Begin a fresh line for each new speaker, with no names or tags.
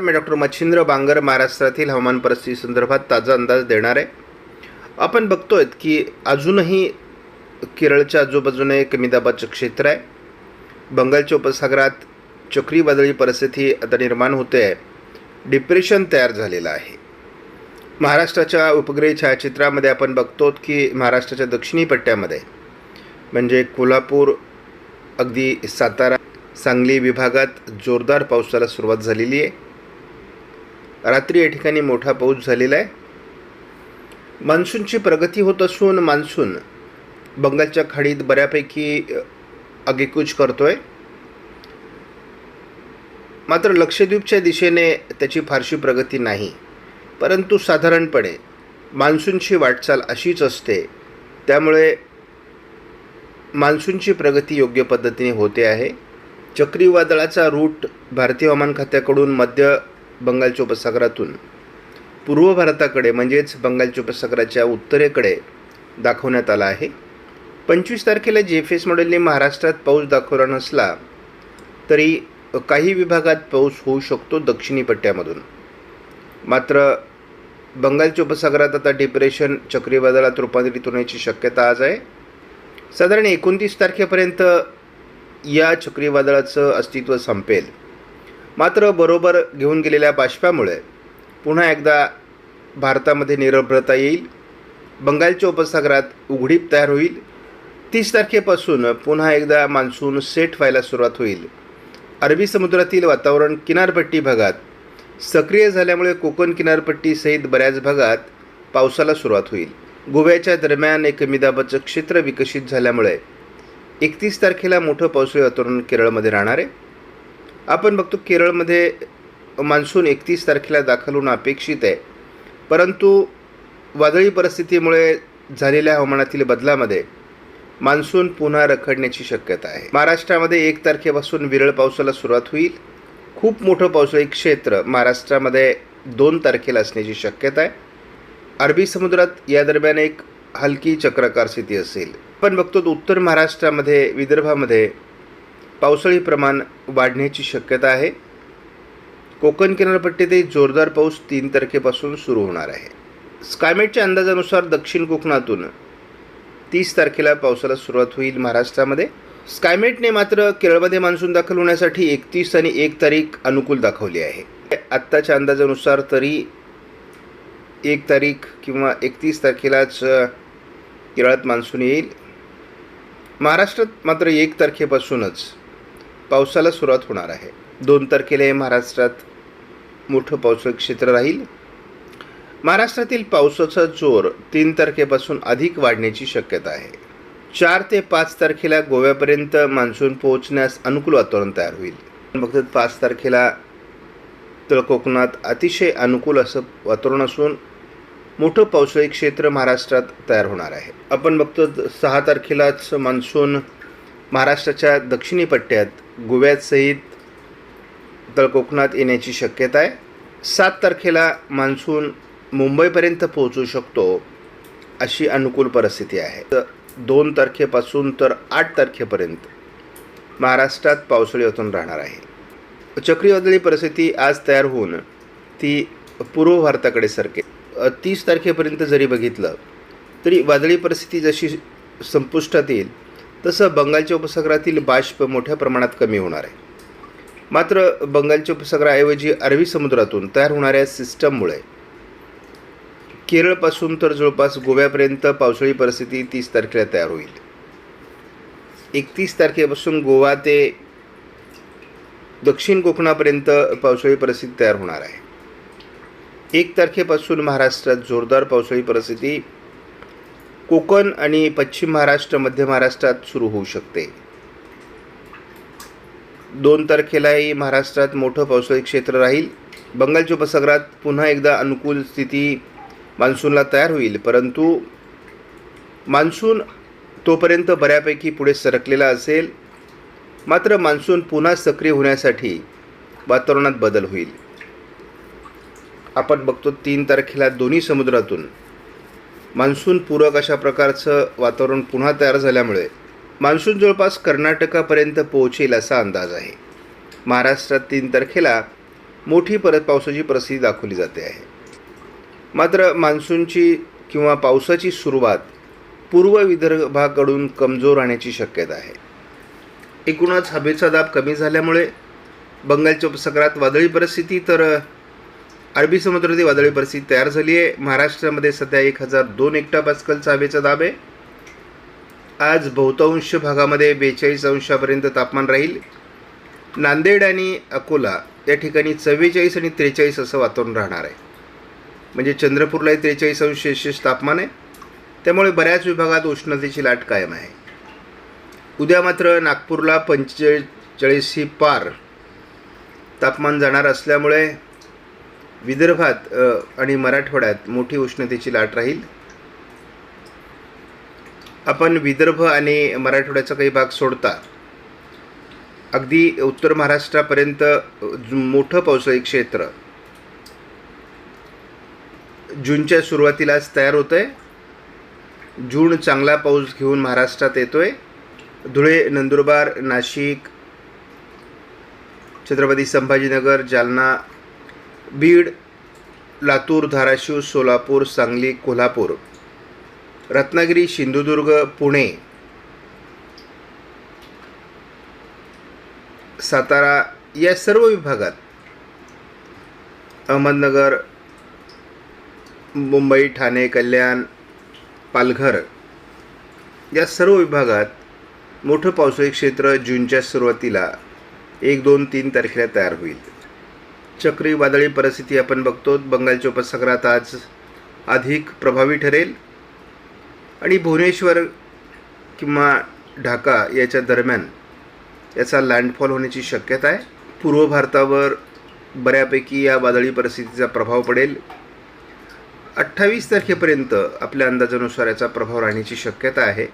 मी doctor Machhindra Bangar महाराष्ट्रातील हवामान परिस्थिती संदर्भात ताजा अंदाज देणार. आहे आपण बघतोय की अजूनही केरळच्या आजूबाजूने कमी दाबाचं क्षेत्र आहे. बंगालच्या उपसागरात चक्रीवादळी परिस्थिती आता निर्माण होते आहे. डिप्रेशन तयार झालेलं आहे. महाराष्ट्राच्या उपग्रही छायाचित्रामध्ये आपण बघतो की महाराष्ट्राच्या दक्षिणी पट्ट्यामध्ये म्हणजे कोल्हापूर अगदी सातारा सांगली विभागात जोरदार पावसाला सुरुवात झालेली आहे. रात्री या ठिकाणी मोठा पाऊस झालेला आहे. मान्सूनची प्रगती होत असून मान्सून बंगालच्या खाडीत बऱ्यापैकी आगेकूच करतो आहे मात्र लक्षद्वीपच्या दिशेने त्याची फारशी प्रगती नाही. परंतु साधारणपणे मान्सूनची वाटचाल अशीच असते. त्यामुळे मान्सूनची प्रगती योग्य पद्धतीने होते आहे. चक्रीवादळाचा रूट भारतीय हवामान खात्याकडून मध्य बंगालच्या उपसागरातून पूर्व भारताकडे म्हणजेच बंगालच्या उपसागराच्या उत्तरेकडे दाखवण्यात आला आहे. पंचवीस तारखेला जे एफ एस मॉडेलने महाराष्ट्रात पाऊस दाखवला नसला तरी काही विभागात पाऊस होऊ शकतो दक्षिणी पट्ट्यामधून. मात्र बंगालच्या उपसागरात आता डिप्रेशन चक्रीवादळात रूपांतरित होण्याची शक्यता आज आहे. साधारण एकोणतीस तारखेपर्यंत या चक्रीवादळाचं अस्तित्व संपेल. मात्र बरोबर घेऊन गेलेल्या बाष्पामुळे पुन्हा एकदा भारतामध्ये निरभ्रता येईल. बंगालच्या उपसागरात उघडीप तयार होईल. तीस तारखेपासून पुन्हा एकदा मान्सून सेट व्हायला सुरुवात होईल. अरबी समुद्रातील वातावरण किनारपट्टी भागात सक्रिय झाल्यामुळे कोकण किनारपट्टीसहित बऱ्याच भागात पावसाला सुरुवात होईल. गोव्याच्या दरम्यान एक मिदाबाचं दाबाचं क्षेत्र विकसित झाल्यामुळे एकतीस तारखेला मोठं पावसाळी वातावरण केरळमध्ये राहणार आहे. आपण बघतो केरळमध्ये मान्सून एकतीस तारखेला दाखल होणं अपेक्षित आहे. परंतु वादळी परिस्थितीमुळे झालेल्या हवामानातील बदलामध्ये मान्सून पुन्हा रखडण्याची शक्यता आहे. महाराष्ट्रामध्ये एक तारखेपासून विरळ पावसाला सुरुवात होईल. खूप मोठं पावसाळी क्षेत्र महाराष्ट्रामध्ये दोन तारखेला असण्याची शक्यता आहे. अरबी समुद्रात या दरम्यान एक हलकी चक्राकार स्थिती असेल. पण बघतो उत्तर महाराष्ट्रामध्ये विदर्भामध्ये पावसाळी प्रमाण वाढण्याची शक्यता आहे. कोकण किनारपट्टीतही जोरदार पाऊस तीन तारखेपासून सुरू होणार आहे. स्कायमेटच्या अंदाजानुसार दक्षिण कोकणातून तीस तारखेला पावसाला सुरुवात होईल महाराष्ट्रामध्ये. स्कायमेटने मात्र केरळमध्ये मान्सून दाखल होण्यासाठी एकतीस आणि एक तारीख अनुकूल दाखवली आहे. आत्ताच्या अंदाजानुसार तरी एक तारीख किंवा एकतीस तारखेलाच केरळात मान्सून येईल. महाराष्ट्रात मात्र एक तारखेपासूनच पावसाला सुरुवात होणार आहे. दोन तारखेला हे महाराष्ट्रात मोठं पावसाळी क्षेत्र राहील. महाराष्ट्रातील पावसाचा जोर तीन तारखेपासून अधिक वाढण्याची शक्यता आहे. चार ते पाच तारखेला गोव्यापर्यंत मान्सून पोहोचण्यास अनुकूल वातावरण तयार होईल. फक्त पाच तारखेला तळ कोकणात अतिशय अनुकूल असं वातावरण असून मोठं पावसाळी क्षेत्र महाराष्ट्रात तयार होणार आहे. आपण बघतो सहा तारखेलाच मान्सून महाराष्ट्राच्या दक्षिणी पट्ट्यात गोव्यासहित तर कोकणात येण्याची शक्यता आहे. सात तारखेला मान्सून मुंबईपर्यंत पोहोचू शकतो अशी अनुकूल परिस्थिती आहे. तर दोन तारखेपासून तर आठ तारखेपर्यंत महाराष्ट्रात पावसाळी वातावरण राहणार आहे. चक्रीवादळी परिस्थिती आज तयार होऊन ती पूर्व भारताकडे सरके तीस तारखेपर्यंत जरी बघितलं तरी वादळी परिस्थिती जशी संपुष्टात येईल तसं बंगालच्या उपसागरातील बाष्प मोठ्या प्रमाणात कमी होणार आहे. मात्र बंगालच्या उपसागराऐवजी अरबी समुद्रातून तयार होणाऱ्या सिस्टममुळे केरळपासून तर जवळपास गोव्यापर्यंत पावसाळी परिस्थिती तीस तारखेला तयार होईल. एकतीस तारखेपासून गोवा ते दक्षिण कोकणापर्यंत पावसाळी परिस्थिती तयार होणार आहे. एक तारखेपासून महाराष्ट्रात जोरदार पावसाळी परिस्थिती कोकण आणि पश्चिम महाराष्ट्र मध्य महाराष्ट्रात सुरू होऊ शकते. दोन तारखेलाही महाराष्ट्रात मोठं पावसाळी क्षेत्र राहील. बंगालच्या उपसागरात पुन्हा एकदा अनुकूल स्थिती मान्सूनला तयार होईल परंतु मान्सून तोपर्यंत बऱ्यापैकी पुढे सरकलेला असेल. मात्र मान्सून पुन्हा सक्रिय होण्यासाठी वातावरणात बदल होईल. आपण बघतो तीन तारखेला दोन्ही समुद्रातून मान्सूनपूरक अशा प्रकारचं वातावरण पुन्हा तयार झाल्यामुळे मान्सून जवळपास कर्नाटकापर्यंत पोहोचेल असा अंदाज आहे. महाराष्ट्रात तीन तारखेला मोठी परत पावसाची परिस्थिती दाखवली जाते आहे. मात्र मान्सूनची किंवा पावसाची सुरुवात पूर्व विदर्भाकडून कमजोर राहण्याची शक्यता आहे. एकूणच हवेचा दाब कमी झाल्यामुळे बंगालच्या उपसागरात वादळी परिस्थिती तर अरबी समुद्रातील वादळी परिस्थिती तयार झाली आहे. महाराष्ट्रामध्ये सध्या एक हजार दोन एकटा पास्कलचा हवेचा दाब आहे. आज बहुतांश भागामध्ये बेचाळीस अंशापर्यंत तापमान राहील. नांदेड आणि अकोला या ठिकाणी चव्वेचाळीस आणि त्रेचाळीस असं वातावरण राहणार आहे. म्हणजे चंद्रपूरलाही त्रेचाळीस अंश शेष तापमान आहे. त्यामुळे बऱ्याच विभागात उष्णतेची लाट कायम आहे. उद्या मात्र नागपूरला पंचेचाळीस ही पार तापमान जाणार असल्यामुळे विदर्भात आणि मराठवाड्यात मोठी उष्णतेची लाट राहील. आपण विदर्भ आणि मराठवाड्याचा काही भाग सोडता. अगदी उत्तर महाराष्ट्रापर्यंत मोठं पावसाळी क्षेत्र. जूनच्या सुरुवातीलाच तयार होतं आहे जून चांगला पाऊस घेऊन महाराष्ट्रात येतो आहे धुळे नंदुरबार नाशिक छत्रपती संभाजीनगर जालना बीड लातूर धाराशिव सोलापूर सांगली कोल्हापूर रत्नागिरी सिंधुदुर्ग पुणे सातारा या सर्व विभागात अहमदनगर मुंबई ठाणे कल्याण पालघर या सर्व विभागात मोठं पावसाळी क्षेत्र जूनच्या सुरुवातीला एक दोन तीन तारखेला तयार होईल. चक्री वादळी परिस्थिती आपण बघतो. बंगालच्या उपसागरात आज अधिक प्रभावी ठरेल. आणि भुवनेश्वर किंवा ढाका याच्या दरम्यान याचा लँडफॉल होण्याची शक्यता आहे. पूर्व भारतावर बऱ्यापैकी या वादळी परिस्थितीचा प्रभाव पडेल. अठ्ठावीस तारखेपर्यंत आपल्या अंदाजानुसार याचा प्रभाव राहण्याची शक्यता आहे.